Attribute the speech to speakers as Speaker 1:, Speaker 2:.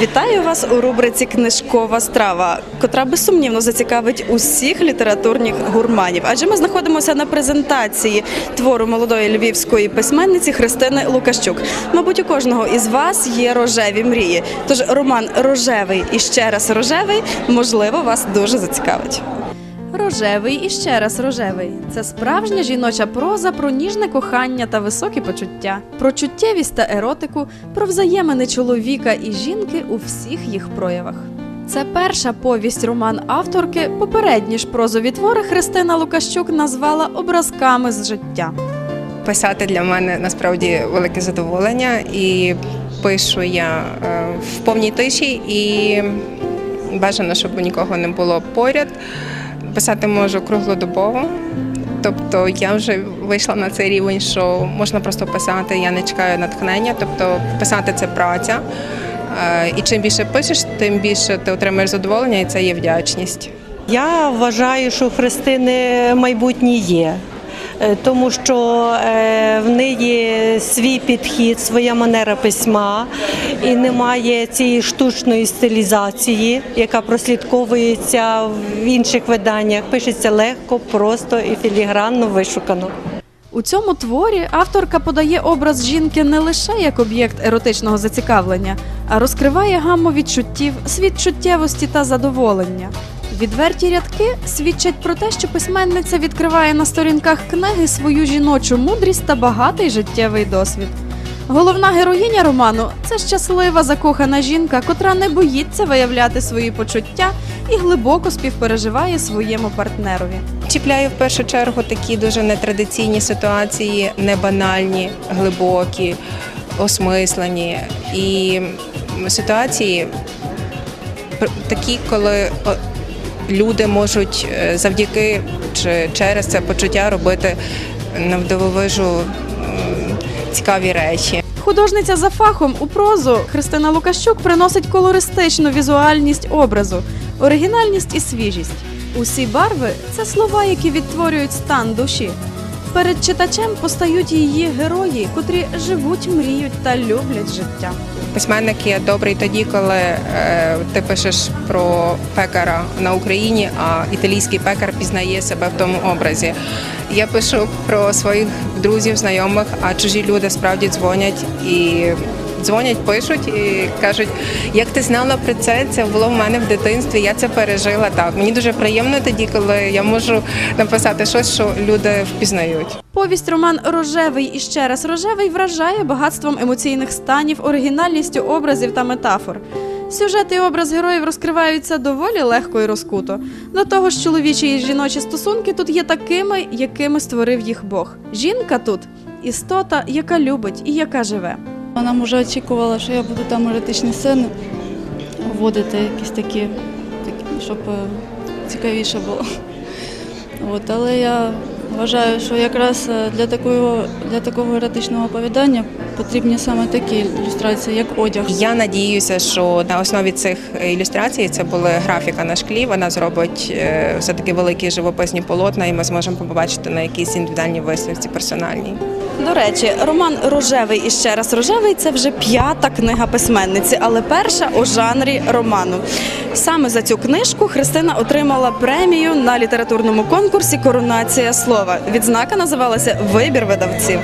Speaker 1: Вітаю вас у рубриці Книжкова страва, котра безсумнівно зацікавить усіх літературних гурманів. Адже ми знаходимося на презентації твору молодої львівської письменниці Христини Лукащук. Мабуть, у кожного із вас є рожеві мрії. Тож роман Рожевий і ще раз рожевий можливо вас дуже зацікавить. Рожевий і ще раз рожевий це справжня жіноча проза про ніжне кохання та високі почуття, про чуттєвість та еротику, про взаємини чоловіка і жінки у всіх їх проявах. Це перша повість роман авторки. Попередні ж прозові твори Христина Лукащук назвала образками з життя.
Speaker 2: Писати для мене насправді велике задоволення, і пишу я е, в повній тиші, і бажано, щоб нікого не було поряд. Писати можу круглодобово. Тобто я вже вийшла на цей рівень, що можна просто писати, я не чекаю натхнення. Тобто писати це праця. Е, І чим більше пишеш, тим більше ти отримаєш задоволення, і це є вдячність.
Speaker 3: Я вважаю, що Христини майбутнє є. Е, Тому що е, в неї свій підхід, своя манера письма, і немає цієї штучної стилізації, яка прослідковується в інших виданнях. Пишеться легко, просто і філігранно вишукано.
Speaker 1: У цьому творі авторка подає образ жінки не лише як об'єкт еротичного зацікавлення, а розкриває гамму відчуттів, світ чуттєвості та задоволення. Відверті рядки свідчать про те, що письменниця відкриває на сторінках книги свою жіночу мудрість та багатий життєвий досвід. Головна героїня роману це щаслива закохана жінка, котра не боїться виявляти свої почуття і глибоко співпереживає своєму партнерові.
Speaker 2: Чіпляю в першу чергу такі дуже нетрадиційні ситуації, небанальні, глибокі, осмислені. І ситуації такі, коли люди можуть е, завдяки чи через це почуття робити навдивовижу цікаві речі.
Speaker 1: Художниця за фахом у прозу Христина Лукащук приносить колористичну візуальність образу, оригінальність і свіжість. Усі барви це слова, які відтворюють стан душі. Перед читачем постають її герої, котрі живуть, мріють та люблять життя.
Speaker 2: Письменник є добрий тоді, коли е, ти пишеш про пекара на Україні, а італійський пекар пізнає себе в тому образі. Я пишу про своїх друзів, знайомих, а чужі люди справді дзвонять і дзвонять, пишуть і кажуть, як ти знала про це, це було в мене в дитинстві. Я це пережила так. Мені дуже приємно тоді, коли я можу написати щось, що люди впізнають.
Speaker 1: Повість роман Рожевий і ще раз рожевий вражає багатством емоційних станів, оригінальністю образів та метафор. Сюжет і образ героїв розкриваються доволі легко і розкуто. До того ж, чоловічі і жіночі стосунки тут є такими, якими створив їх Бог. Жінка тут істота, яка любить і яка живе.
Speaker 4: Вона вже очікувала, що я буду там еротичні сцени вводити, якісь такі, такі щоб е, цікавіше було. От, але я вважаю, що якраз е, для такого, для такого еротичного оповідання потрібні саме такі ілюстрації, як одяг.
Speaker 2: Я надіюся, що на основі цих ілюстрацій це була графіка на шклі. Вона зробить е, все таки великі живописні полотна, і ми зможемо побачити на якійсь індивідуальній виставці персональній.
Speaker 1: До речі, роман Рожевий і ще раз рожевий це вже п'ята книга письменниці, але перша у жанрі роману. Саме за цю книжку Христина отримала премію на літературному конкурсі Коронація слова. Відзнака називалася Вибір видавців.